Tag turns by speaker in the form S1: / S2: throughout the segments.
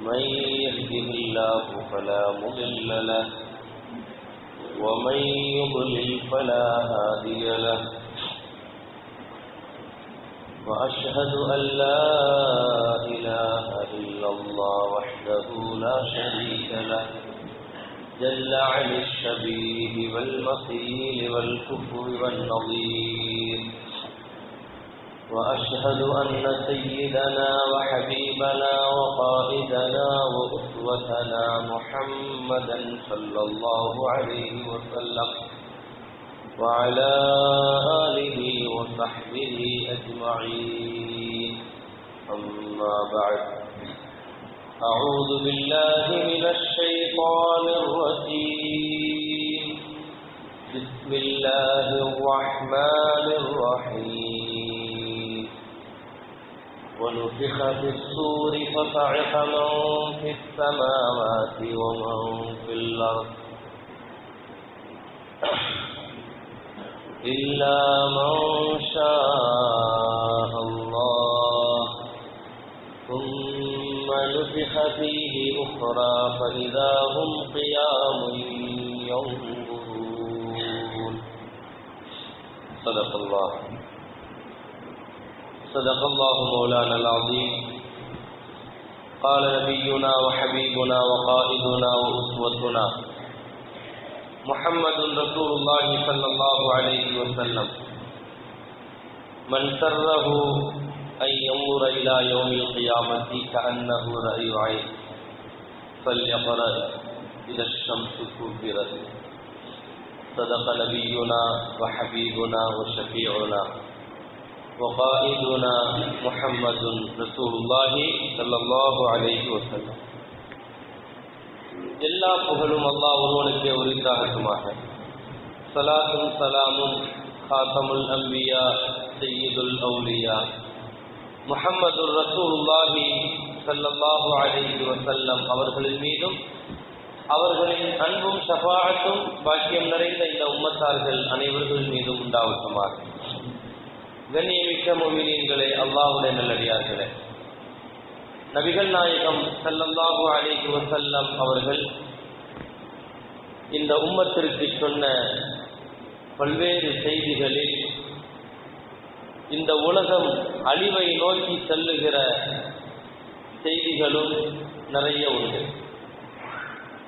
S1: من يهده الله فلا مضل له ومن يضلل فلا هادي له. وأشهد أن لا إله إلا الله وحده لا شريك له جل عن الشبيه والمثيل والكفر والنظير. وأشهد أن سيدنا وحبيبنا وقائدنا وأسوتنا محمدا صلى الله عليه وسلم وعلى آله وصحبه أجمعين. أما بعد أعوذ بالله من الشيطان الرجيم. بسم الله الرحمن الرحيم. ونفخ في الصور فصعق من في السماوات ومن في الأرض. إلا من شاء الله. ثم نفخ فيه أخرى فإذا هم قيام ينظرون. صدق الله. صدق الله مولانا العظيم. قال نبينا وحبيبنا وقائدنا وأسوتنا محمد رسول الله صلى الله عليه وسلم. من سره أن ينظر إلى يوم القيامة كأنه رأي عين فليقرأ إذا الشمس كبرت. صدق نبينا وحبيبنا وشفيعنا. وقائدنا محمد رسول الله صلى الله عليه وسلم எல்லா புகழும் அல்லாஹ் ஒருவனுக்கே உரித்தாகட்டுமாக சலாத்தும் சலாமும் காத்தமுல் அம்பியா செய்யுதுல் அவுலியா முஹம்மது ரசூலுல்லாஹி சல்லல்லாஹு அலைஹி வசல்லம் அவர்களின் மீதும் அவர்களின் அன்பும் ஷஃபாஅத்தும் பாக்கியம் நிறைந்த இந்த உம்மத்தார்கள் அனைவர்கள் மீதும் உண்டாவட்டுமாக கண்ணியமிக்க மொமினியன்களே அல்லாஹுடைய நல்லடியார்களே. நபிகள் நாயகம் சல்லல்லாஹு அலைஹி வசல்லம் அவர்கள் இந்த உம்மத்திற்கு சொன்ன பல்வேறு செய்திகளில் இந்த உலகம் அழிவை நோக்கி செல்லுகிற செய்திகளும் நிறைய உண்டு.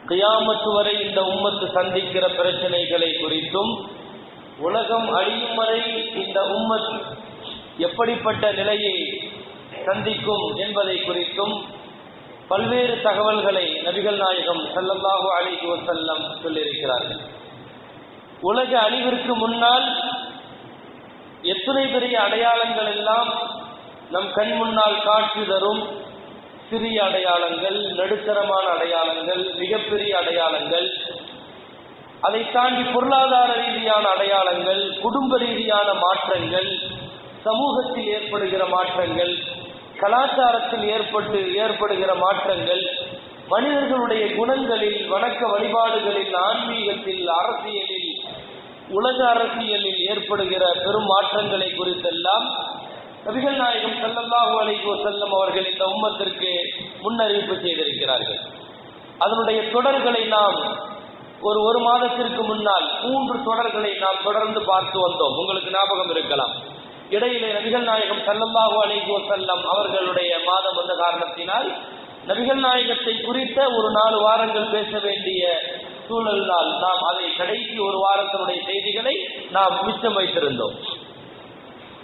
S1: கியாமத்து வரை இந்த உம்மத்து சந்திக்கிற பிரச்சனைகளை குறித்தும் உலகம் அழியும் வரை இந்த உம்மத் எப்படிப்பட்ட நிலையை சந்திக்கும் என்பதை குறித்தும் பல்வேறு தகவல்களை நபிகள் நாயகம் சல்லல்லாஹு அலிஹி வசல்லம் சொல்லியிருக்கிறார்கள். உலக அழிவிற்கு முன்னால் எத்தனை பெரிய அடையாளங்கள் எல்லாம் நம் கண் முன்னால் காட்சி தரும் சிறிய அடையாளங்கள் நடுத்தரமான அடையாளங்கள் மிகப்பெரிய அடையாளங்கள் அதை தாண்டி பொருளாதார ரீதியான அடையாளங்கள் குடும்ப ரீதியான மாற்றங்கள் சமூகத்தில் ஏற்படுகிற மாற்றங்கள் கலாச்சாரத்தில் ஏற்பட்டு ஏற்படுகிற மாற்றங்கள் மனிதர்களுடைய குணங்களில் வணக்க வழிபாடுகளில் ஆன்மீகத்தில் அரசியலில் உலக அரசியலில் ஏற்படுகிற பெரும் மாற்றங்களை குறித்தெல்லாம் நபிகள் நாயகம் செல்லல்லாஹு அலைகோ செல்லம் அவர்கள் இந்த உம்மத்திற்கு முன்னறிவிப்பு செய்திருக்கிறார்கள். அதனுடைய தொடர்களை நாம் ஒரு ஒரு மாதத்திற்கு முன்னால் மூன்று தொடர்களை நாம் தொடர்ந்து பார்த்து வந்தோம். உங்களுக்கு ஞாபகம் இருக்கலாம். இடையிலே நபிகள் நாயகம் சல்லல்லாஹு அலைஹி வசல்லம் அவர்களுடைய மாதம் வந்த காரணத்தினால் நபிகள் நாயகத்தை குறித்த ஒரு நாலு வாரங்கள் பேச வேண்டிய சூழலினால் நாம் அதை கடைசி ஒரு வாரத்தினுடைய செய்திகளை நாம் மிச்சம் வைத்திருந்தோம்.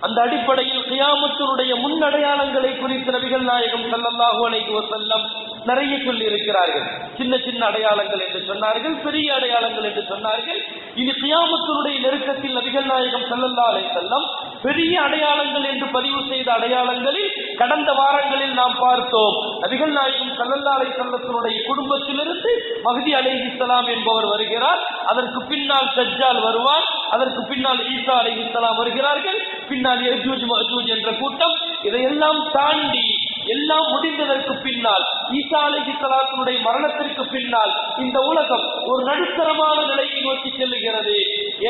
S1: அந்த அடிப்படையில் கியாமத்தினுடைய முன்னடையாளங்களை குறித்து நபிகள் நாயகம் சல்லல்லாஹு அலைஹி வசல்லம் நிறைய சொல்லி இருக்கிறார்கள் சின்ன சின்ன அடையாளங்கள் என்று சொன்னார்கள் பெரிய அடையாளங்கள் என்று சொன்னார்கள். இது கியாமத்தினுடைய நெருக்கத்தில் நபிகள் நாயகம் சல்லல்லா அலை செல்லம் பெரிய அடையாளங்கள் என்று பதிவு செய்த அடையாளங்களில் கடந்த வாரங்களில் நாம் பார்த்தோம். நபிகள் நாயகம் சல்லல்லாலை சல்லத்தினுடைய வஸல்லத்தினுடைய குடும்பத்திலிருந்து மகதி அலைஹிஸ்ஸலாம் என்பவர் வருகிறார். அதற்கு பின்னால் சஜ்ஜால் வருவார். அதற்கு பின்னால் ஈசா அலைஹிஸ்ஸலாம் வருகிறார்கள். பின்னால் எஜூஜ் மஜூஜ் என்ற கூட்டம். இதையெல்லாம் தாண்டி எல்லாம் முடிந்ததற்கு பின்னால் ஈசா அலைஹிஸ்ஸலாத்தினுடைய மரணத்திற்கு பின்னால் இந்த உலகம் ஒரு நடுத்தரமான நிலையை நோக்கி செல்லுகிறது.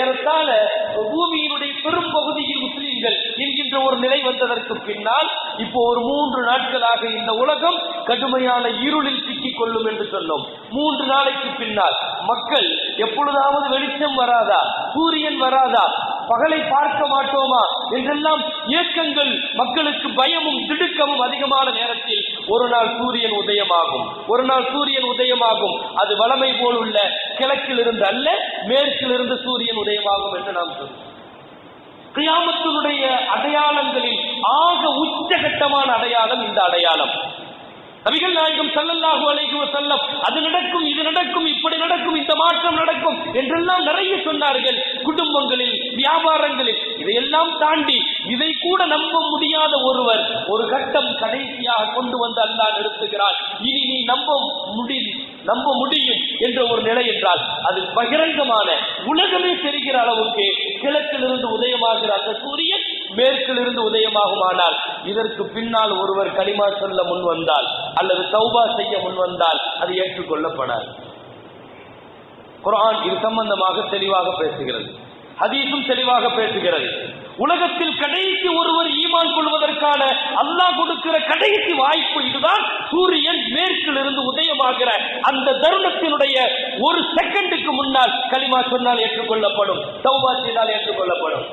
S1: ஏறத்தாழ பூமியினுடைய பெரும் பகுதியில் என்ற ஒரு நிலை வந்ததற்கு பின்னால் இப்போ ஒரு மூன்று நாட்களாக இந்த உலகம் கடுமையான இருளில் சிக்கிக் கொள்ளும் என்று சொன்னோம். மூன்று நாளைக்கு பின்னால் மக்கள் எப்பொழுதாவது வெளிச்சம் வராதா? சூரியன் வராதா? பகலை பார்க்க மாட்டோமா? என்றெல்லாம் இயக்கங்கள் மக்களுக்கு பயமும் திடுக்கமும் அதிகமான நேரத்தில் ஒரு நாள் சூரியன் உதயமாகும். ஒரு நாள் சூரியன் உதயமாகும். அது வளமை போல் உள்ள கிழக்கில் இருந்து அல்ல மேற்கில் இருந்து சூரியன் உதயமாகும் என்று நாம் சொல்றோம். கியாமத்தினுடைய அடையாளங்களில் ஆக உச்சகட்டமான அடையாளம் இந்த அடையாளம். நபிகள் நாயகம் ஸல்லல்லாஹு அலைஹி செல்லம் அது நடக்கும் இது நடக்கும் இப்படி நடக்கும் இந்த மாற்றம் நடக்கும் என்றெல்லாம் நிறைய சொன்னார்கள். குடும்பங்களில் வியாபாரங்களில் இதையெல்லாம் தாண்டி இதை கூட நம்ப முடியாத ஒருவர் ஒரு கட்டம் கடைசியாக கொண்டு வந்து அல்லாஹ் நிறுத்துகிறார். இனி நீ நம்ப முடி நம்ப முடியும் என்ற ஒரு நிலை என்றால் அது பகிரங்கமான உலகமே தெரிகிற அளவுக்கு கிழக்கிலிருந்து உதயமாகிற அந்த சூரியன் மேற்கிலிருந்து உதயமாகுமானால் இதற்கு பின்னால் ஒருவர் களிமா சொல்ல முன் வந்தால் அல்லது சௌபா செய்ய முன் வந்தால் அது ஏற்றுக்கொள்ளப்படாது. குரான் இது சம்பந்தமாக தெளிவாக பேசுகிறது. ஹதீஸும் தெளிவாக பேசுகிறது. உலகத்தில் கடைசி ஒருவர் ஈமான் கொள்வதற்கான அல்லாஹ் கொடுக்கிற கடைசி வாய்ப்பு இதுதான். சூரியன் மேற்கிலிருந்து உதய உதயமாகிற அந்த தருணத்தினுடைய ஒரு செகண்டுக்கு முன்னால் களிமா சொன்னால் ஏற்றுக்கொள்ளப்படும் தௌபா செய்தால் ஏற்றுக்கொள்ளப்படும்.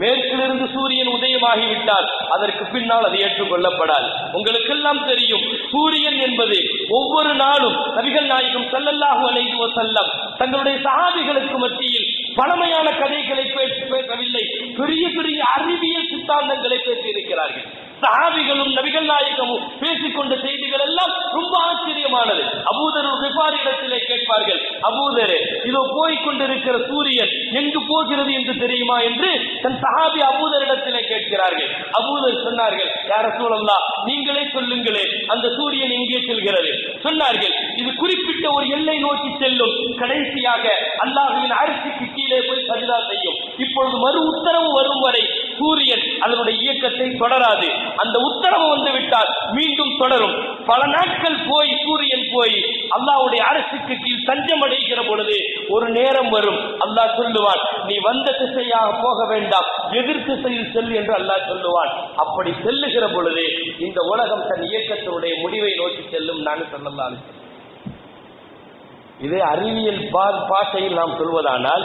S1: மேற்கிலிருந்து சூரியன் உதயமாகிவிட்டால் அதற்கு பின்னால் அது ஏற்றுக்கொள்ளப்படாது. உங்களுக்கெல்லாம் தெரியும் சூரியன் என்பது ஒவ்வொரு நாளும் நபிகள் நாயகம் ஸல்லல்லாஹு அலைஹி செல்லம் தங்களுடைய சகாதிகளுக்கு மத்தியில் பழமையான கதைகளை பேசவில்லை. பெரிய பெரிய அறிவியல் சித்தாந்தங்களை பேசியிருக்கிறார்கள். சஹாபிகளும் நபிகள் நாயகமும் பேசிக்கொண்ட செய்திகள் எல்லாம் ரொம்ப ஆச்சரியமானது. அபூதர் இடத்திலே கேட்பார்கள் அபூதரே இதோ போய் கொண்டிருக்கிற சூரியன் எங்கு போகிறது என்று தெரியுமா? என்று தன் சஹாபி அபூதரிடத்திலே கேட்கிறார்கள். அபூதர் சொன்னார்கள் யார சூழல்லா நீங்களே சொல்லுங்களே அந்த சூரியன் எங்கே செல்கிறது? சொன்னார்கள் இது குறிப்பிட்ட ஒரு எல்லை நோக்கி செல்லும். கடைசியாக அல்லாஹுவின் அரிசிக்கு கீழே போய் சஜிதா செய்யும். இப்பொழுது மறு உத்தரவு வரும் வரை சூரியன் அதனுடைய இயக்கத்தை தொடராது. அந்த உத்தரவு வந்து விட்டால் மீண்டும் தொடரும். பல நாட்கள் போய் சூரியன் போய் அல்லாவுடைய அரசுக்கு கீழ் தஞ்சம் அடைகிற பொழுது ஒரு நேரம் வரும். அல்லாஹ் சொல்லுவான் நீ வந்த திசையாக போக வேண்டாம். எதிர் திசையில் செல் என்று அல்லாஹ் சொல்லுவான். அப்படி செல்லுகிற பொழுது இந்த உலகம் தன் இயக்கத்தினுடைய முடிவை நோக்கி செல்லும் நான் சொல்லலாம் இதே அறிவியல் பாஷையில் நாம் சொல்வதானால்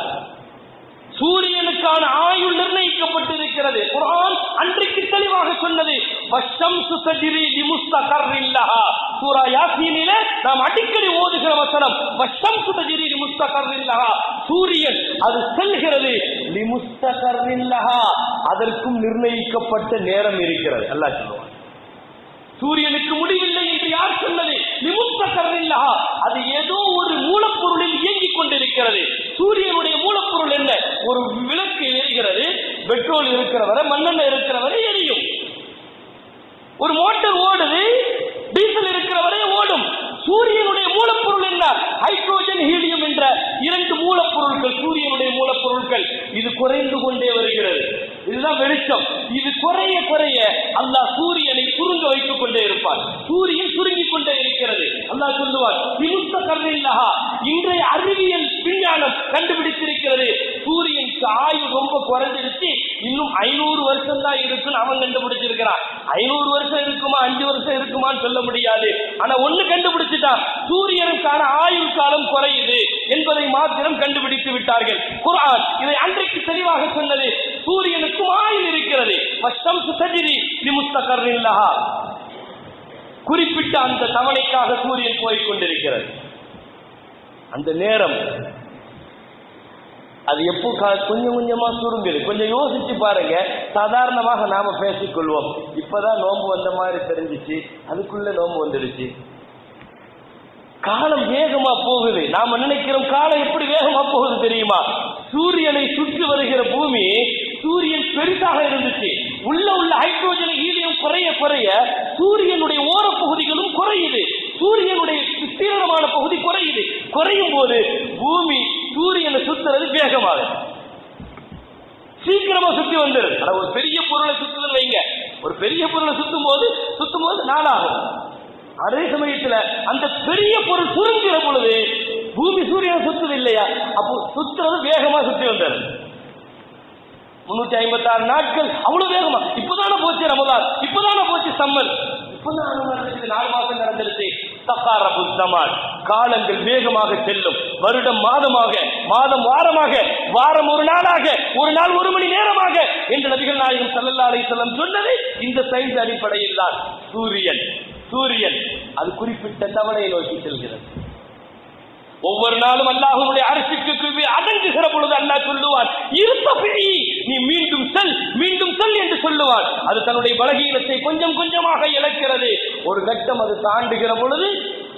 S1: சூரியனுக்கான ஆயுள் நிர்ணயிக்கப்பட்டிருக்கிறது. குரான் அன்றைக்கு தெளிவாக சொன்னது வஷம் தஜ்ரி லிமுஸ்தகர்ரின் லஹா சூரா யாசீனிலே நாம் அடிக்கடி ஓதுகிற வசனம் வஷம் தஜ்ரி லிமுஸ்தகர்ரின் லஹா சூரியன் அது செல்கிறது லிமுஸ்தகர்ரின் லஹா அதற்கும் நிர்ணயிக்கப்பட்ட நேரம் இருக்கிறது. அல்லாஹ் சொல்லுவான். சூரியனுக்கு முடிவில்லை என்று யார் சொன்னது? நிமுத்தக்கரணில்லா அது ஏதோ ஒரு மூலப்பொருளில் இயங்கிக் கொண்டிருக்கிறது. சூரியனுடைய மூலப்பொருள் என்ன? ஒரு விளக்கு எரிகிறது பெட்ரோல் இருக்கிற வரை மண்ணெண்ணெய் இருக்கிற வரை எரியும். ஒரு மோட்டார் ஓடுது டீசல் இருக்கிற வரை ஓடும் சூரியனுடைய மூலப்பொருள் என்ன ஹைட்ரோஜன் ஹீலியம் என்ற இரண்டு மூலப்பொருட்கள் சூரியனுடைய மூலப்பொருட்கள் இது குறைந்து கொண்டே வருகிறது இதுதான் வெளிச்சம் இது குறைய குறைய அல்லாஹ் சூரியனை சுருங்க வைத்துக் கொண்டே இருப்பார் சூரியன் சுருங்கிக் கொண்டே இருக்கிறது அல்லாஹ் சொல்லுவார் நிமித்த கர்ணில்லஹா இன்றைய அறிவியல் விஞ்ஞானம் கண்டுபிடித்திருக்கிறது சூரியனுக்கு ஆயுள் ரொம்ப குறைஞ்சிருச்சு இன்னும் ஐநூறு வருஷம் தான் இருக்குன்னு அவன் கண்டுபிடிச்சிருக்கிறான் ஐநூறு வருஷம் இருக்குமா அஞ்சு வருஷம் இருக்குமான்னு சொல்ல முடியாது ஆனா ஒண்ணு கண்டுபிடிச்சிட்டான் சூரியனுக்கான ஆயுள் காலம் குறையுது என்பதை மாத்திரம் கண்டுபிடித்து விட்டார்கள் குர்ஆன் இதை அன்றைக்கு தெளிவாக சொன்னது சூரியனுக்கும் ஆயுள் இருக்கிறது வஷ்டம் சுதஜிரி நிமுஸ்தகர்னின் லஹா குறிப்பிட்ட அந்த தவணைக்காக சூரியன் போய்க் கொண்டிருக்கிறது அந்த நேரம். அது எப்போ கா- கொஞ்சம் கொஞ்சமா சுருங்குது. கொஞ்சம் யோசிச்சு பாருங்க. சாதாரணமாக நாம பேசிக்கொள்வோம். இப்பதான் நோன்பு வந்த மாதிரி தெரிஞ்சிச்சு. அதுக்குள்ள நோன்பு வந்துடுச்சு. காலம் வேகமா போகுது. நாம நினைக்கிறோம் காலம் எப்படி வேகமா போகுது தெரியுமா? சூரியனை சுற்றி வருகிற பூமி சூரியன் பெருசாக இருந்துச்சு. உள்ள உள்ள ஹைட்ரோஜன் ஈலியம் குறைய குறைய சூரியனுடைய ஓரப்பகுதிகளும் குறையுது. சூரியனுடைய விஸ்தீரணமான பகுதி குறையுது. குறையும் போது பூமி சூரியனை சுத்துறது வேகமாக சீக்கிரமா சுத்தி வந்துரு ஆனா ஒரு பெரிய பொருளை சுத்துதுன்னு வைங்க. ஒரு பெரிய பொருளை சுத்தும் போது சுத்தும் போது நாளாகும். அதே சமயத்துல அந்த பெரிய பொருள் சுருங்குற பொழுது பூமி சூரியனை சுத்துது இல்லையா? அப்போ சுத்துறது வேகமா சுத்தி வந்தாரு முன்னூத்தி ஐம்பத்தி ஆறு நாட்கள் அவ்வளவு வேகமா. இப்பதானே போச்சு ரமதான் இப்பதானே போச்சு சம்மர் இப்பதான் நாலு மாசம் நடந்துருச்சு. காலங்கள் வேகமாக செல்லும். வருடம் மாதமாக மாதம் வாரமாக வாரம் ஒரு நாளாக ஒரு நாள் ஒரு மணி நேரமாக என்று நபிகள் நாயகம் சல்லல்லா அலைஹி செல்லம் சொன்னது இந்த சயின்ஸ் அடிப்படையில் தான். சூரியன் சூரியன் அது குறிப்பிட்ட தவணையை நோக்கி செல்கிறது. ஒவ்வொரு நாளும் அல்லாஹனுடைய அரசுக்கு அடங்குகிற பொழுது அல்லாஹ் சொல்லுவான் இருப்பபடி நீ மீண்டும் செல் மீண்டும் செல் என்று சொல்லுவான். அது தன்னுடைய பலகீனத்தை கொஞ்சம் கொஞ்சமாக இழக்கிறது. ஒரு கட்டம் அது தாண்டுகிற பொழுது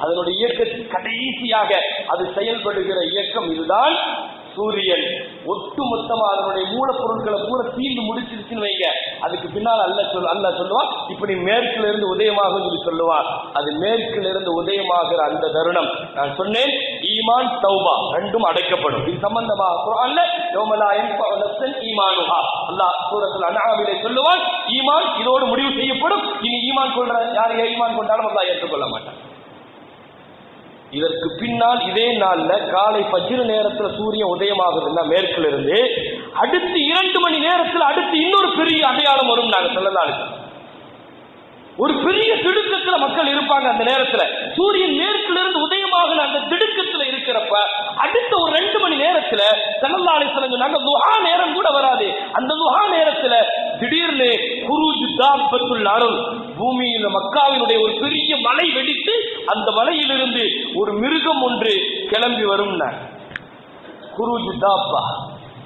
S1: அதனுடைய இயக்கத்தில் கடைசியாக அது செயல்படுகிற இயக்கம் இதுதான். சூரியன் ஒட்டுமொத்தமா அதனுடைய மூலப்பொருட்களை பூரா தீர்ந்து முடிச்சிருச்சுன்னு வைங்க. அதுக்கு பின்னால் அல்ல சொல் அல்ல சொல்லுவான் இப்படி மேற்குல இருந்து உதயமாகும் சொல்லி சொல்லுவான் அது மேற்குல இருந்து உதயமாகிற அந்த தருணம். நான் சொன்னேன் ஈமான் தௌபா ரெண்டும் அடைக்கப்படும். இது சம்பந்தமா? குர்ஆன்ல யௌமலா யன்ஃபஉ ஈமானுஹா. அல்லாஹ் சூரத்தில் அன்ஆமிலே சொல்லுவான் ஈமான் இதோடு முடிவு செய்யப்படும். இனி ஈமான் கொள்ற யார் ஈமான் கொண்டாலும் அல்லாஹ் ஏற்றுக்கொள்ள மாட்டான். இதற்கு பின்னால் இதே நாள்ல காலை பஜ்ர நேரத்துல சூரியன் உதயமாகுதுன்னா மேற்குல இருந்து அடுத்து இரண்டு மணி நேரத்துல அடுத்து இன்னொரு பெரிய அடையாளம் வரும் நாங்க சொல்லலாம் ஒரு பெரிய திடுக்கத்துல மக்கள் இருப்பாங்க அந்த நேரத்துல. சூரியன் மேற்குல இருந்து உதயமாகிற அந்த திடுக்கத்துல இருக்கிறப்ப அடுத்த ஒரு ரெண்டு மணி நேரத்துல சல்லல்லாஹு சொன்னாங்க துஹா நேரம் கூட வராது அந்த துஹா நேரத்துல திடீர்னு குருஜ் தாபத்துல் அருள் பூமியில் மக்காவினுடைய ஒரு பெரிய மலை வெடித்து அந்த மலையிலிருந்து ஒரு மிருகம் ஒன்று கிளம்பி வரும் குருஜ் தாப்பா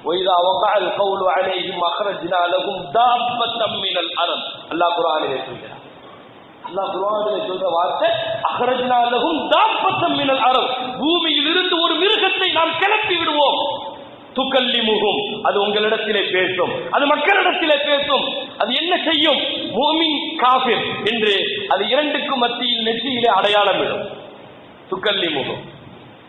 S1: وإذا وقع القول عليهم أخرجنا لهم دابة من الأرض الله قرآن சொல்கிறார் அல்லாஹ் குர்ஆனிலே சொல்ற வார்த்தை? அஹ்ரஜ்னா லஹும் தாப்பத்தம் மினல் அரப் பூமியில் ஒரு மிருகத்தை நாம் கிளப்பி விடுவோம். துக்கல்லிமுகும் அது உங்களிடத்திலே பேசும். அது மக்களிடத்திலே பேசும். அது என்ன செய்யும்? மூமின் காஃபிர் என்று அது இரண்டுக்கும் மத்தியில் நெற்றியிலே அடையாளம் விடும் துக்கல்லிமுகும்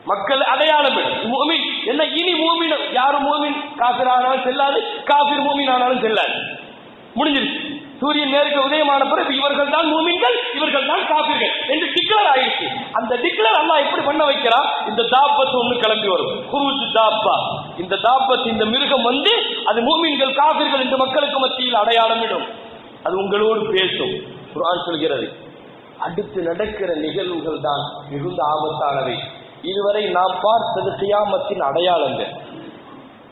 S1: மக்கள் அடையாளம் விடும் மூமின் என்ன? இனி மூமின் யாரும் மூமின் காஃபிர் ஆனாலும் செல்லாது. காஃபிர் மூமின் ஆனாலும் செல்லாது. முடிஞ்சிருச்சு. சூரியன் நேருக்கு உதயமான பிறகு இவர்கள் தான் மூமின்கள் இவர்கள் தான் காப்பீர்கள் என்று டிக்ளேர் ஆயிடுச்சு. அந்த டிக்ளேர் அல்லாஹ் எப்படி பண்ண வைக்கிறான்? இந்த தாபத்து ஒண்ணு கிளம்பி வரும். குருஜ் தாப்பா. இந்த தாப்பத் இந்த மிருகம் வந்து அது மூமின்கள் காப்பீர்கள் என்று மக்களுக்கு மத்தியில் அடையாளமிடும். அது உங்களோடு பேசும். குரான் சொல்கிறது அடுத்து நடக்கிற நிகழ்வுகள் தான் மிகுந்த ஆபத்தானவை. இதுவரை நாம் பார்த்தது கியாமத்தின் அடையாளங்கள்.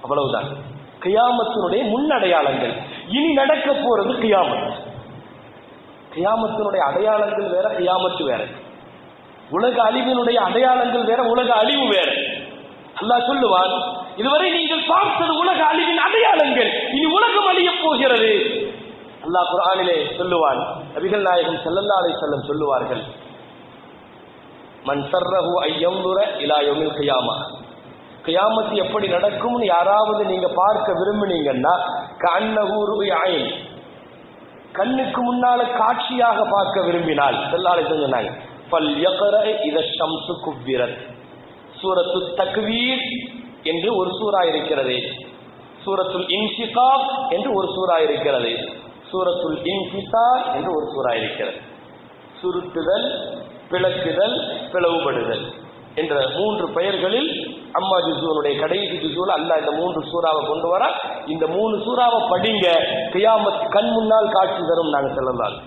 S1: அவ்வளவுதான். கியாமத்தினுடைய முன்னடையாளங்கள். இனி நடக்க போறது கியாமத். கியாமத்தினுடைய அடையாளங்கள் வேற கியாமத்து வேற. உலக அழிவினுடைய அடையாளங்கள் வேற உலக அழிவு வேற. அல்லாஹ் சொல்லுவான் இதுவரை நீங்கள் பார்த்தது உலக அழிவின் அடையாளங்கள் இனி உலகம் அழியப் போகிறது. அல்லாஹ் குரானிலே சொல்லுவான் நபிகள் நாயகம் ஸல்லல்லாஹு அலைஹி சொல்லுவார்கள் மன் சர்ரஹு ஐயம்துர இலா யோமில் கியாமா. கியாமத்து எப்படி நடக்கும்னு யாராவது நீங்க பார்க்க விரும்பினீங்கன்னா கண்ணகூரு ஆயின் கண்ணுக்கு முன்னால காட்சியாக பார்க்க விரும்பினால் செல்லாலை சொன்னாங்க பல் யகர இத ஷம்சு குவ்விரத். சூரத்து தக்வீர் என்று ஒரு சூறா இருக்கிறது. சூரத்துல் இன்ஷிகாப் என்று ஒரு சூறா இருக்கிறது. சூரத்துல் இன்சிதா என்று ஒரு சூறா இருக்கிறது. சுருட்டுதல் பிளக்குதல் பிளவுபடுதல் என்ற மூன்று பெயர்களில் அம்மா ஜிசுவனுடைய கடைசி ஜிசுவில் அல்லா இந்த மூன்று சூறாவை கொண்டு வர இந்த மூணு சூறாவை படிங்க. கியாமத் கண் முன்னால் காட்சி தரும் நாங்கள் செல்லலாம்.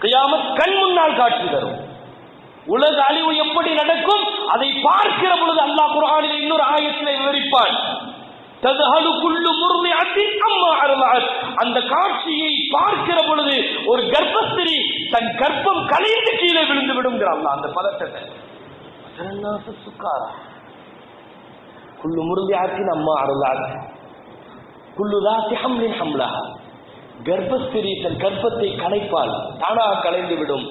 S1: கியாமத் கண் முன்னால் காட்சி தரும். உலக அழிவு எப்படி நடக்கும்? அதை பார்க்கிற பொழுது அல்லாஹ் குரானில் இன்னொரு ஆயத்திலே விவரிப்பான். அம்மா அந்த காட்சியை பார்க்கிற பொழுது ஒரு கர்ப்பஸ்திரி தன் கர்ப்பம் கலைந்து கீழே விழுந்து விடுங்கிறான் அந்த பதட்டத்தை. அதனால சுக்காரா குல்லு முர்லிஅத்தின் அம்மா அர்லஅத் குல்லு தாத்தி ஹம்லின் ஹம்லஹா கர்ப்பஸ்திரி தன் கர்ப்பத்தை கலைப்பால் தானாக கலைந்து விடும்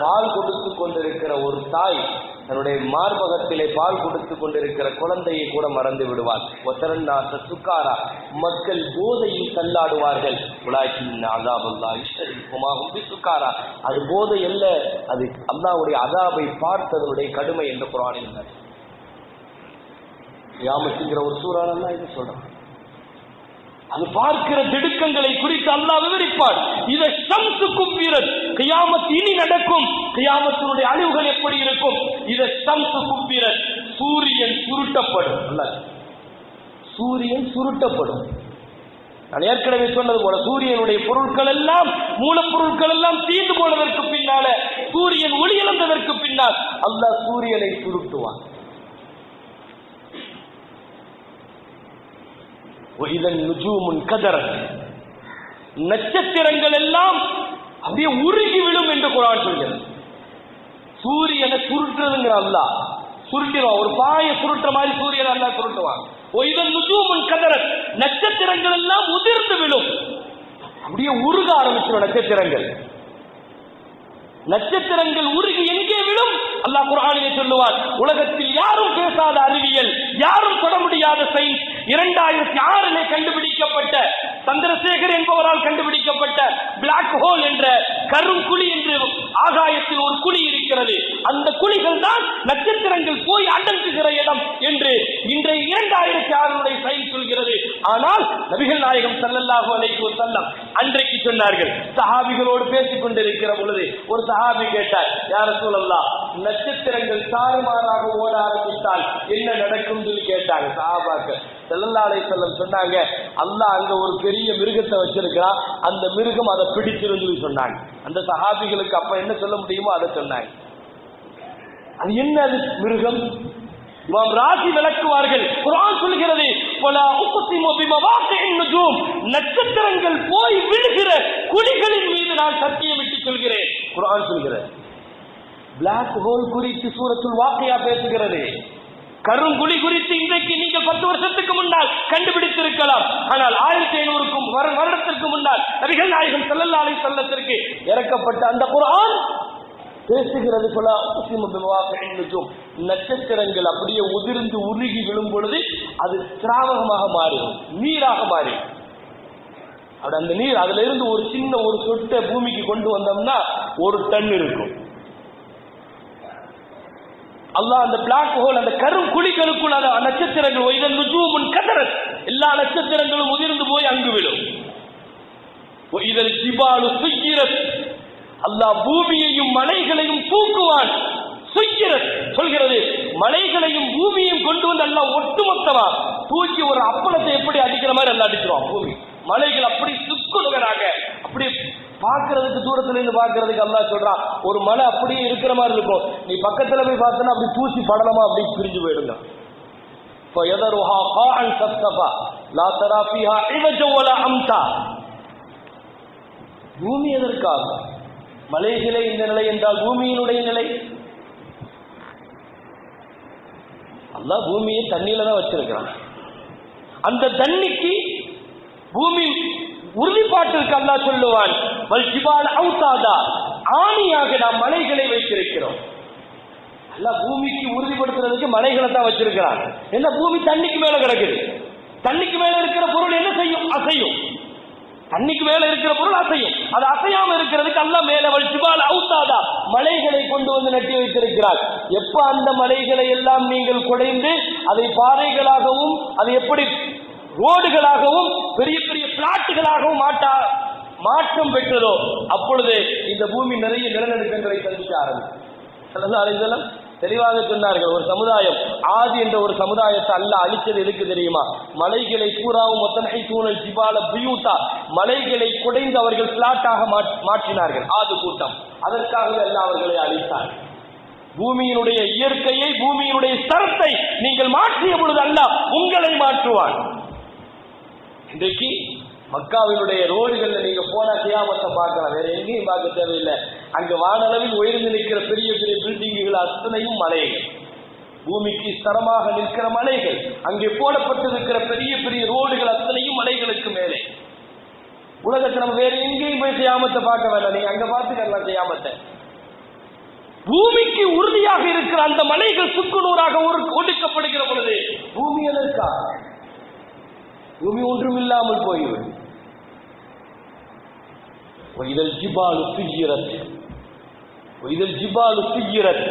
S1: பால் கொடுத்து கொண்டிருக்கிற ஒரு தாய் தன்னுடைய மார்பகத்திலே பால் கொடுத்து கொண்டிருக்கிற குழந்தையை கூட மறந்து விடுவார் ஒத்தரநாச சுக்காரா மக்கள் போதையில் தள்ளாடுவார்கள். உலாக்கின் அதாபல்லா இஷ்டமாகும் சுக்காரா அது போதை அல்ல அது அல்லாவுடைய அதாபை பார்த்ததனுடைய கடுமை என்று குரானில் யாமத்துங்கிற ஒரு சூறானல்லா இது சொல்றான். அது பார்க்கிற திடுக்கங்களை குறித்து அல்லாஹ் விவரிப்பார். இத ஷம்சுக்கும் வீரர் கியாமத் இனி நடக்கும். கியாமத்தினுடைய அழிவுகள் எப்படி இருக்கும்? இத ஷம்சுக்கும் வீரர் சூரியன் சுருட்டப்படும். அல்ல சூரியன் சுருட்டப்படும். நான் ஏற்கனவே சொன்னது போல சூரியனுடைய பொருட்கள் எல்லாம் மூலப்பொருட்கள் எல்லாம் தீர்ந்து போனதற்கு பின்னால சூரியன் ஒளி இழந்ததற்கு பின்னால் அல்லாஹ் சூரியனை சுருட்டுவான். இதன் நட்சத்திரங்கள் எல்லாம் அப்படியே உருகி விழும் என்று குரான் சொல்கிறது. சூரியனை சுருட்டுறதுங்கிற அல்லா சுருட்டிடுவான் ஒரு பாய சுருட்டுற மாதிரி சூரியனை அல்லா சுருட்டுவான். ஓ இதன் நுஜூமுன் நட்சத்திரங்கள் எல்லாம் உதிர்ந்து விழும். அப்படியே உருக ஆரம்பிச்சிடும் நட்சத்திரங்கள். நட்சத்திரங்கள் உருகி எங்கே விழும்? அல்லாஹ் குரானிலே சொல்லுவார் உலகத்தில் யாரும் பேசாத அறிவியல் யாரும் தொட முடியாத சயின்ஸ் இரண்டாயிரத்தி ஆறிலே கண்டுபிடிக்கப்பட்ட சந்திரசேகர் என்பவரால் கண்டுபிடிக்கப்பட்ட பிளாக் ஹோல் என்ற கரும் குழி என்று ஆகாயத்தில் ஒரு குழி இருக்கிறது. அந்த குழிகள் தான் நட்சத்திரங்கள் போய் அடங்குகிற இடம் என்று இன்றைய இரண்டாயிரத்தி ஆறுடைய சயின்ஸ் சொல்கிறது. ஆனால் நபிகள் நாயகம் சல்லல்லாஹு அலைக்கு ஒரு சல்லம் அன்றைக்கு சொன்னார்கள் சஹாபிகளோடு பேசிக் கொண்டிருக்கிற பொழுது ஒரு சஹாபி கேட்டார் யார சொல்லலாம் நட்சத்திரங்கள் தாறுமாறாக ஓட ஆரம்பித்தால் என்ன நடக்கும் என்று கேட்டாங்க சஹாபாக்கள். செல்லல்லாலை செல்லம் சொன்னாங்க அல்லாஹ் அங்க ஒரு பெரிய மிருகத்தை வச்சிருக்கிறான். அந்த மிருகம் அதை பிடிச்சிருந்து சொல்லி சொன்னாங்க. அந்த சஹாபிகளுக்கு அப்ப என்ன சொல்ல முடியுமோ அதை சொன்னாங்க. அது என்ன அது மிருகம்? இமாம் ராசி விளக்குவார்கள் குரான் சொல்கிறது போல நட்சத்திரங்கள் போய் விழுகிற குழிகளின் மீது நான் சத்தியமிட்டு சொல்கிறேன். குரான் சொல்கிறது. பிளாக் ஹோல் குறித்து சூரத்தில் வாக்கையா பேசுகிறது. கருங்குழி குறித்து இன்றைக்கு பத்து வருஷத்துக்கு முன்னால் கண்டுபிடித்திருக்கலாம். ஆனால் ஆயிரத்தி ஐநூறுக்கும் வருடத்திற்கு முன்னால் நபிகள் நாயகம் செல்லல்லாலை செல்லத்திற்கு இறக்கப்பட்ட அந்த குரான் பேசுகிறது போல உக்ஸிமு நட்சத்திரங்கள் அப்படியே உதிர்ந்து உருகி விழும் பொழுது அது திராவகமாக மாறிடும் நீராக மாறிடும் அப்படி அந்த நீர் அதுல இருந்து ஒரு சின்ன ஒரு சொட்டை பூமிக்கு கொண்டு வந்தோம்னா ஒரு டன் இருக்கும். அல்லாஹ் அந்த பிளாக் ஹோல் அந்த கரும் குழிகளுக்குள் அந்த நட்சத்திரங்கள் ஒய்தன் நுஜூமுன் கதரத். எல்லா நட்சத்திரங்களும் உதிர்ந்து போய் அங்கு விடும். இதன் ஜிபாலு சுயிரத் அல்லாஹ் பூமியையும் மலைகளையும் தூக்குவான். சுயிரத் சொல்கிறது மலைகளையும் பூமியையும் கொண்டு வந்து எல்லாம் ஒட்டுமொத்தமா தூக்கி ஒரு அப்பளத்தை எப்படி அடிக்கிற மாதிரி எல்லாம் அடிக்கிறோம் பூமி. மலைகள் அப்படி சுக்குனுகராக அப்படி பார்க்கறதுக்கு தூரத்துல இருந்து பார்க்கறதுக்கு அல்லா சொல்றான் ஒரு மலை அப்படியே இருக்கிற மாதிரி இருக்கும். நீ பக்கத்துல போய் பார்த்தனா அப்படி தூசி படலமா அப்படி பிரிஞ்சு போயிடுங்க. இப்போ எதர் ஹா கா அன் சப்தபா லா தராஃபிஹா இவஜவல அம்தா. பூமி எதற்காக? மலைகளே இந்த நிலை என்றால் பூமியினுடைய நிலை. அல்லா பூமியை தண்ணியில தான் வச்சிருக்கிறான். அந்த தண்ணிக்கு பூமி உறுதிப்பாட்டிற்கு அல்லா சொல்லுவான் வல்ஜிபால் அவுத்தாதா ஆணியாக நாம் மலைகளை வைத்திருக்கிறோம். எல்லாம் பூமிக்கு உறுதிப்படுத்துறதுக்கு மலைகளை தான் வச்சிருக்கிறான். என்ன பூமி தண்ணிக்கு மேல கிடக்குது. தண்ணிக்கு மேல இருக்கிற பொருள் என்ன செய்யும்? அசையும். தண்ணிக்கு மேல இருக்கிற பொருள் அசையும். அது அசையாம இருக்கிறதுக்கு அல்லாஹ் மேல வல்ஜிபால் அவுத்தாதா மலைகளை கொண்டு வந்து நட்டி வைத்திருக்கிறார். எப்ப அந்த மலைகளை எல்லாம் நீங்கள் குடைந்து அதை பாறைகளாகவும் அது எப்படி ரோடுகளாகவும் பெரிய பிளாட்டுகளாகவும் மாட்டா மாற்றம் பெற்றதோ அப்பொழுது இந்த பூமி நிறைய நிலநடுக்கங்களை சந்திக்க ஆரம்பிக்கும். தெளிவாக சொன்னார்கள் ஒரு சமுதாயம் ஆதி என்ற ஒரு சமுதாயத்தை அல்ல அழிச்சது எதுக்கு தெரியுமா? மலைகளை கூறாவும் ஒத்தனை தூணல் ஜிபால பியூட்டா மலைகளை குடைந்து அவர்கள் பிளாட்டாக மாற்றினார்கள் ஆது கூட்டம். அதற்காகவே அல்ல அவர்களை அழித்தார். பூமியினுடைய இயற்கையை பூமியினுடைய ஸ்தரத்தை நீங்கள் மாற்றிய பொழுது அல்ல உங்களை மாற்றுவான். இன்றைக்கு மக்காவினுடைய ரோடுகள்ல நீங்க போனா கியாமத்தை பார்க்கலாம். வேற எங்கேயும் பார்க்க தேவையில்லை. அங்க வானளவில் உயர்ந்து நிற்கிற பெரிய பெரிய பில்டிங்குகள் அத்தனையும் மலைகள். பூமிக்கு ஸ்தரமாக நிற்கிற மலைகள். அங்கே போடப்பட்டிருக்கிற பெரிய பெரிய ரோடுகள் அத்தனையும் மலைகளுக்கு மேலே. உலகத்தில் நம்ம வேற எங்கேயும் போய் கியாமத்தை பார்க்க வேண்டாம். நீங்க அங்க பார்த்துக்கலாம் செய்யாமத்தை பூமிக்கு உறுதியாக இருக்கிற அந்த மலைகள் சுக்குநூறாக ஒடுக்கப்படுகிற பொழுது பூமி எதற்கா? பூமி ஒன்றும் இல்லாமல் போய்விடும். இதழ் ஜிபாலு சுஜிரத் இதழ் ஜிபாலு சுஜிரத்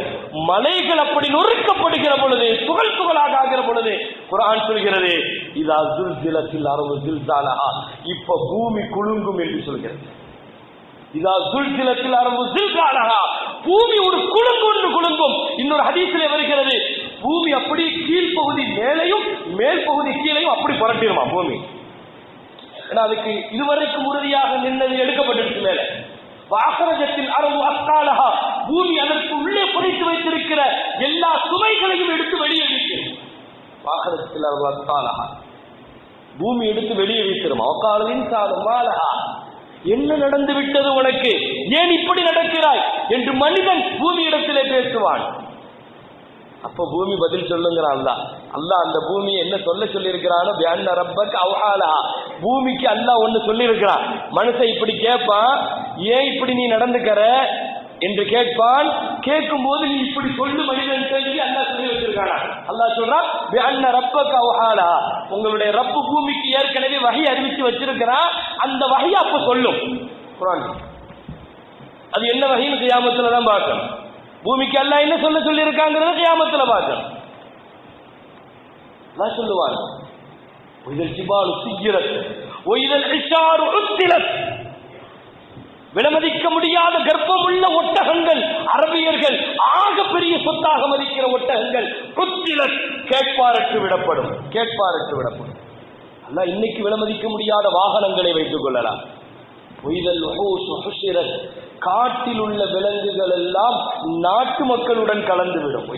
S1: மலைகள் அப்படி நொறுக்கப்படுகிற பொழுது துகள் துகளாக ஆகிற பொழுது குரான் சொல்கிறது இதா ஜுல்சிலத்தில் அரபு ஜில்சாலஹா இப்ப பூமி குலுங்கும் என்று சொல்கிறது இதா சுல்சிலத்தில் அரபு ஜில்சாலஹா பூமி ஒரு குலுங்கு ஒன்று குலுங்கும் இன்னொரு ஹதீசிலே வருகிறது. பூமி அப்படி கீழ்ப்பகுதி மேலையும் மேல் பகுதி கீழையும் அப்படி புரட்டிடுமா பூமி. ஏன்னா அதுக்கு இதுவரைக்கும் உறுதியாக நின்னது எடுக்கப்பட்டிருக்கு மேல. வாகரஜத்தில் அரபு அஸ்காலஹா பூமி அதற்கு உள்ளே புதைத்து வைத்திருக்கிற எல்லா சுமைகளையும் எடுத்து வெளியே வைக்கிறது வாகரஜத்தில் அரபு அஸ்காலஹா. பூமி எடுத்து வெளியே வைத்திரும் அவக்காலின் சாதம் மாலஹா. என்ன நடந்து விட்டது உனக்கு? ஏன் இப்படி நடக்கிறாய்? என்று மனிதன் பூமியிடத்திலே பேசுவான். அப்ப பூமி பதில் சொல்லுங்கிறான் அல்லாஹ். அல்லா அந்த பூமியை என்ன சொல்ல சொல்லியிருக்கிறானோ பியான்ன ரப்பக் அவ்ஹாலா. பூமிக்கு அல்லா ஒன்று சொல்லியிருக்கிறான். மனுஷன் இப்படி கேட்பான் ஏன் இப்படி நீ நடந்துக்கிற? என்று கேட்பான். கேட்கும் போது நீ இப்படி சொல்லு மனிதன் சொல்லி அல்லா சொல்லி வச்சிருக்கானா? அல்லா சொல்றான் பியான்ன ரப்பக் அவ்ஹாலா. உங்களுடைய ரப்பு பூமிக்கு ஏற்கனவே வகை அறிவித்து வச்சிருக்கிறான். அந்த வகையை அப்ப சொல்லும். குரான். அது என்ன வகைன்னு கியாமத்துல தான் பார்க்கணும். பூமிக்கு அல்ல என்ன சொல்ல சொல்லி இருக்காங்கிறத கியாமத்துல பார்க்கணும். நான் சொல்லுவாங்க ஒய்தல் ஜிபாலு சிஜிரத் ஒய்தல் இஷாரு உத்திலத். விலமதிக்க முடியாத கர்ப்பமுள்ள ஒட்டகங்கள் அரபியர்கள் ஆக பெரிய சொத்தாக மதிக்கிற ஒட்டகங்கள் உத்திலத் கேட்பாரற்று விடப்படும் கேட்பாரற்று விடப்படும். அல்ல இன்னைக்கு விலமதிக்க முடியாத வாகனங்களை வைத்துக் கொள்ளலாம். காட்டில் உள்ள விலங்குகள் எல்லாம் நாட்டு மக்களுடன் கலந்துவிடும்.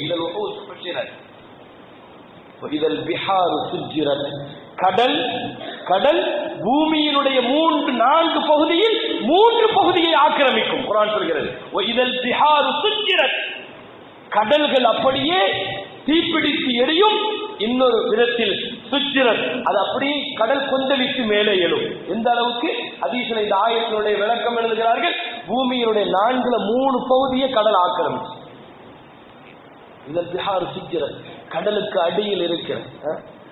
S1: ஒய்தல் பிஹாரு சுஜிரத் கடல் கடல் பூமியினுடைய மூன்று நான்கு பகுதியில் மூன்று பகுதியை ஆக்கிரமிக்கும். குரான் சொல்கிறது ஒய்தல் பிஹாரு சுஜிரத் கடல்கள் அப்படியே தீப்பிடித்து எரியும். இன்னொரு விதத்தில் சுஜிரத் அது அப்படியே கடல் கொந்தளித்து மேலே எழும். எந்த அளவுக்கு? அதீசில இந்த ஆயத்தினுடைய விளக்கம் எழுதுகிறார்கள் பூமியினுடைய நான்குல மூணு பகுதியை கடல் ஆக்கிரமிச்சு. இதன் பிஹார் சுஜிரத் கடலுக்கு அடியில் இருக்கிற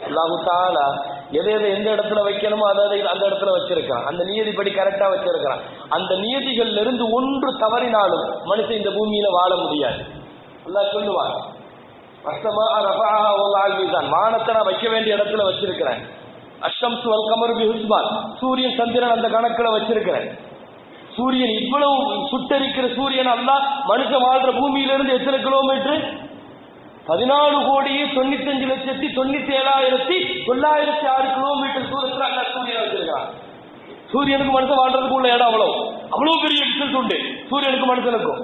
S1: அல்லாஹு தாலா எதை எதை எந்த இடத்துல வைக்கணுமோ அதை அதை அந்த இடத்துல வச்சிருக்கான் அந்த நியதிப்படி கரெக்டா வச்சிருக்கிறான். அந்த நியதிகள்ல இருந்து ஒன்று தவறினாலும் மனுஷன் இந்த பூமியில வாழ முடியாது. எல்லாம் சொல்லுவாங்க அஸ்தமா ரஃபஹா வல் வானத்தை நான் வைக்க வேண்டிய இடத்துல வச்சிருக்கிறேன். அஷ்டம் வல் கமரு பிஹுஸ்பான் சூரியன் சந்திரன் அந்த கணக்கில் வச்சிருக்கிறேன். சூரியன் இவ்வளவு சுட்டரிக்கிற சூரியன் அல்ல மனுஷன் வாழ்ற பூமியிலிருந்து எத்தனை கிலோமீட்டர் பதினாலு கோடியே தொண்ணூத்தஞ்சு லட்சத்தி தொண்ணூத்தி ஏழாயிரத்தி தொள்ளாயிரத்தி ஆறு கிலோமீட்டர் தூரத்தில் அண்ணா சூரியன் வச்சிருக்கான் சூரியனுக்கு மனுஷன் வாழ்றதுக்கு உள்ள இடம் அவ்வளவு. அவ்வளவு பெரிய டிஸ்டன்ஸ் உண்டு. சூரியனுக்கு மனுஷனுக்கும்.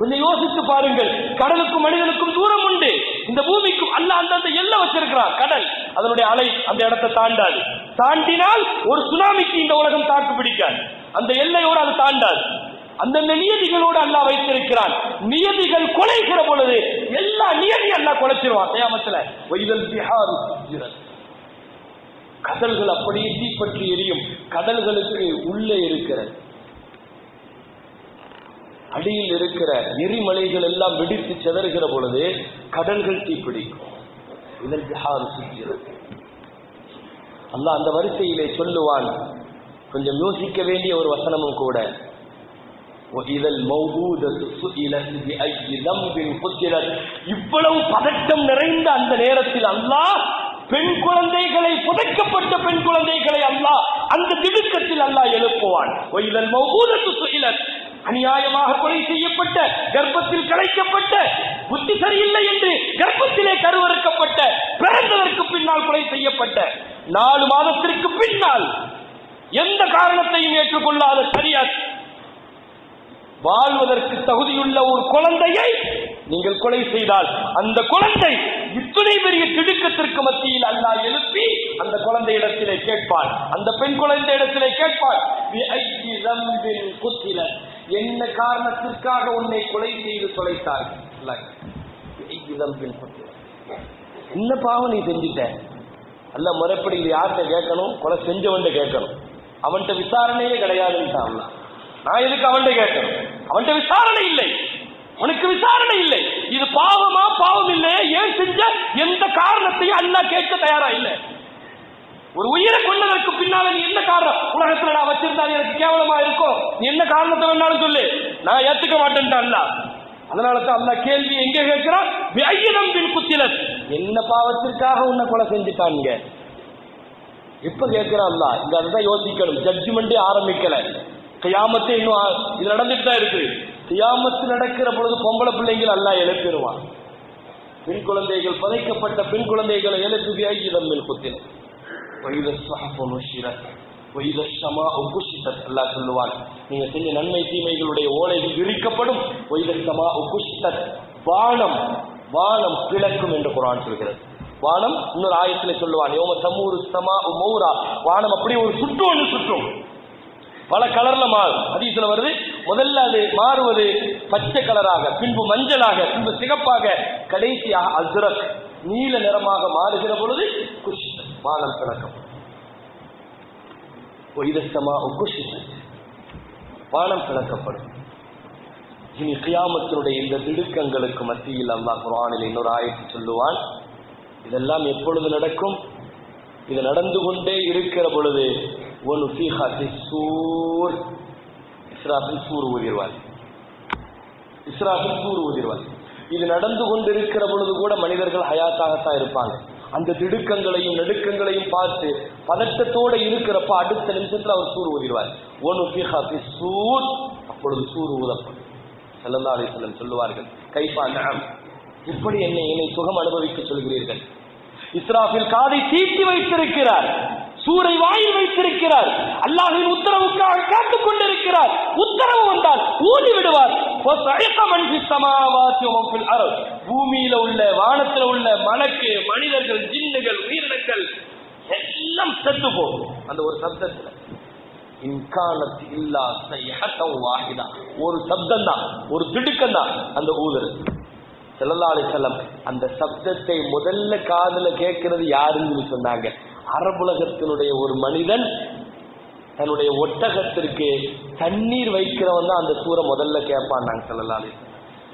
S1: கொஞ்சம் யோசித்து பாருங்கள். கடலுக்கும் மனிதனுக்கும் தூரம் உண்டு. இந்த பூமிக்கும் அல்ல அந்தந்த எல்லை வச்சிருக்கிறான் கடல். அதனுடைய அலை அந்த இடத்தை தாண்டாது. தாண்டினால் ஒரு சுனாமிக்கு இந்த உலகம் தாக்கு பிடிக்காது. அந்த எல்லையோடு அது தாண்டாது. அந்தந்த நியதிகளோடு அல்லாஹ் வைத்திருக்கிறான். நியதிகள் கொலைகிற பொழுது எல்லா நியதி அல்லாஹ் கொலைச்சிருவான் கியாமத்துல. வைதல் பிஹாரு கடல்கள் அப்படியே தீப்பற்றி எரியும். கடல்களுக்கு உள்ளே இருக்கிறது. அடியில் இருக்கிற எரிமலைகள் எல்லாம் வெடித்து செதறுகிற பொழுது கடல்கள் தீப்பிடிக்கும். இதில் பிஹார் சுற்றுகிறது அல்ல அந்த வரிசையிலே சொல்லுவான். கொஞ்சம் யோசிக்க வேண்டிய ஒரு வசனமும் கூட. இதழ் இவ்வளவு பதட்டம் நிறைந்த அந்த நேரத்தில் அல்லாஹ் பெண் குழந்தைகளை புதைக்கப்பட்ட பெண் குழந்தைகளை அல்லாஹ் அந்த திடுக்கத்தில் அல்லாஹ் எழுப்புவான். இதழ் மௌபூதத்து சுயிலத் அநியாயமாக கொலை செய்யப்பட்ட கர்ப்பத்தில் கலைக்கப்பட்ட புத்தி சரியில்லை என்று கர்ப்பத்திலே கருவறுக்கப்பட்ட பிறந்ததற்கு பின்னால் கொலை செய்யப்பட்ட நாலு மாதத்திற்கு பின்னால் எந்த காரணத்தையும் ஏற்றுக்கொள்ளாத சரியாத். வாழ்வதற்கு தகுதியுள்ள ஒரு குழந்தையை நீங்கள் கொலை செய்தால் அந்த குழந்தை இத்துணை பெரிய திடுக்கத்திற்கு மத்தியில் அல்லா எழுப்பி அந்த குழந்தை இடத்திலே கேட்பான் அந்த பெண் குழந்தை இடத்திலே கேட்பான் என்ன காரணத்திற்காக உன்னை கொலை செய்து தொலைத்தார்கள்? என்ன பாவம் நீ செஞ்சிட்ட? அல்ல முறைப்படி யார்கிட்ட கேட்கணும்? கொலை செஞ்சவன்கிட்ட கேட்கணும். அவன்கிட்ட விசாரணையே கிடையாதுன்னு நான் எதுக்கு அவன்கிட்ட கேட்கணும்? அவன்கிட்ட விசாரணை இல்லை. உனக்கு விசாரணை இல்லை. இது பாவமா பாவம் இல்லை ஏன் செஞ்ச? எந்த காரணத்தையும் அல்ல கேட்க தயாரா இல்லை. ஒரு உயிரை கொண்டதற்கு பின்னால நீ என்ன காரணம்? உலகத்துல நான் வச்சிருந்தா எனக்கு கேவலமா இருக்கும் நீ என்ன காரணத்தை வேணாலும் சொல்லு. நான் ஏத்துக்க மாட்டேன்ட்டா அல்ல அதனால தான் அல்லாஹ் கேள்வி எங்க கேட்கிறான் ஐயனம் பின் குத்தில என்ன பாவத்திற்காக உன்னை கொலை செஞ்சுட்டாங்க இப்ப கேட்கிறான் அல்லாஹ். இங்க அதுதான் யோசிக்கணும். ஜட்ஜ்மெண்டே ஆரம்பிக்கல. கையாமத்தை இன்னும் இது நடந்துட்டு தான் இருக்கு. கையாமத்து நடக்கிற பொழுது பொம்பளை பிள்ளைங்கள் அல்ல எழுப்பிடுவான். பெண் குழந்தைகள் பதைக்கப்பட்ட பெண் குழந்தைகளை எழுப்பி ஐயிதம் மேல் குத்தினர் வைத சுஹஃபு நுஷிரத் வைத ஷமாஉ குஷிதத் சொல்லுவான். நீங்க செஞ்ச நன்மை தீமைகளுடைய ஓலைகள் விரிக்கப்படும் வைத ஷமாஉ வானம் வானம் பிளக்கும் என்று குரான் சொல்கிறது. வானம் இன்னொரு ஆயத்துல சொல்லுவான் யோம தமூரு சமா மௌரா. வானம் அப்படியே ஒரு சுற்று ஒன்று சுற்றும். பல கலர்ல மாறும். ஹதீஸ்ல வருது முதல்ல அது மாறுவது பச்சை கலராக பின்பு மஞ்சளாக பின்பு சிகப்பாக கடைசியாக அசுரக் நீல நிறமாக மாறுகிற பொழுது வானம் பிளக்கம் ஒய்தஸ்தமா குஷித் வானம் பிளக்கப்படும் இனி கியாமத்தினுடைய இந்த திடுக்கங்களுக்கு மத்தியில் அல்லாஹ் குரானில் இன்னொரு ஆயத்தை சொல்லுவான். இதெல்லாம் எப்பொழுது நடக்கும்? இது நடந்து கொண்டே இருக்கிற பொழுது ஒன் சூர் இஸ்ராஃபில் சூர் ஊதிர்வார் இஸ்ராஃபில் சூர் ஊதிர்வார் இது நடந்து கொண்டிருக்கிற பொழுது கூட மனிதர்கள் ஹயாத்தாகத்தான் இருப்பாங்க. அந்த திடுக்கங்களையும் நெடுக்கங்களையும் பார்த்து பதட்டத்தோட இருக்கிறப்ப அடுத்த நிமிஷத்துல அவர் சூறு ஊதிடுவார். ஒன் சூர். அப்பொழுது சூறு ஊதப்படும். ஸல்லல்லாஹு அலைஹி சொல்லுவார்கள் கைப்பா நாம் இப்படி என்னை என்னை சுகம் அனுபவிக்க சொல்கிறீர்கள்? இஸ்ராஃபில் காதை தீட்டி வைத்திருக்கிறார். சூரை வாயில் வைத்திருக்கிறார். அல்லாஹின் உத்தரவுக்காக காத்துக் கொண்டிருக்கிறார். உத்தரவு வந்தால் ஊதி விடுவார். பூமியில உள்ள வானத்துல உள்ள மலக்கு மனிதர்கள் ஜின்னுகள் உயிரினங்கள் எல்லாம் செத்து போகும். அந்த ஒரு சப்தத்துல. இன்காலத்து இல்லா சையத்தம் வாகிதா ஒரு சப்தம் தான் ஒரு திடுக்கம் தான் அந்த ஊதல் செல்லல்லாலை செல்லம் அந்த சப்தத்தை முதல்ல காதல கேட்கறது யாருன்னு சொன்னாங்க. அரபுலகத்தினுடைய ஒரு மனிதன் தன்னுடைய ஒட்டகத்திற்கு தண்ணீர் வைக்கிறவன் தான் அந்த சூரை முதல்ல கேட்பான் நாங்க ஸல்லல்லாஹு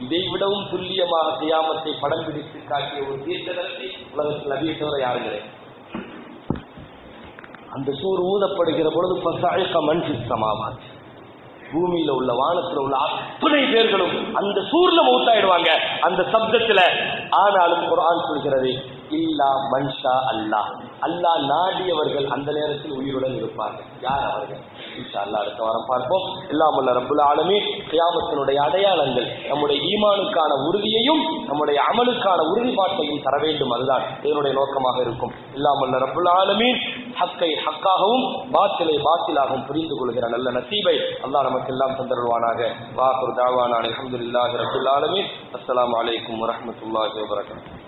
S1: இதை விடவும் துல்லியமாக கியாமத்தை படம் பிடித்து காட்டிய ஒரு தீர்த்தகத்தை உலகத்தில் அதிகத்தவரை யாருங்களே? அந்த சூர் ஊதப்படுகிற பொழுது ஃபஸஅக மண் சித்தமாவாச்சு பூமியில உள்ள வானத்துல உள்ள அத்தனை பேர்களும் அந்த சூர்ல மௌத்தாயிடுவாங்க. அந்த சப்தத்துல ஆனாலும் குரான் சொல்கிறது இல்லா மன்ஷா அல்லாஹ் அல்லாஹ் நாடியவர்கள் அந்த நேரத்தில் உயிருடன் இருப்பார்கள். யார் அவர்கள்? இன்ஷா அல்லாஹ் அடுத்த வாரம் பார்ப்போம். எல்லாம் உள்ள ரப்புல் ஆலமீன். கியாமத்தினுடைய அடையாளங்கள் நம்முடைய ஈமானுக்கான உறுதியையும் நம்முடைய அமலுக்கான உறுதிப்பாட்டையும் தர வேண்டும். அதுதான் இதனுடைய நோக்கமாக இருக்கும். எல்லாம் உள்ள ரப்புல் ஆலமீன் ஹக்கை ஹக்காகவும் பாத்திலை பாத்திலாகவும் புரிந்து கொள்கிற நல்ல நசீபை அல்லாஹ் நமக்கு எல்லாம் தந்தருவானாக வாக்குர் தாவானான் அல்ஹம்துலில்லாஹி ரப்பில் ஆலமீன். அஸ்லாம் வலைக்கம் வரமத்துல்லாஹி வபரகாத்துஹு.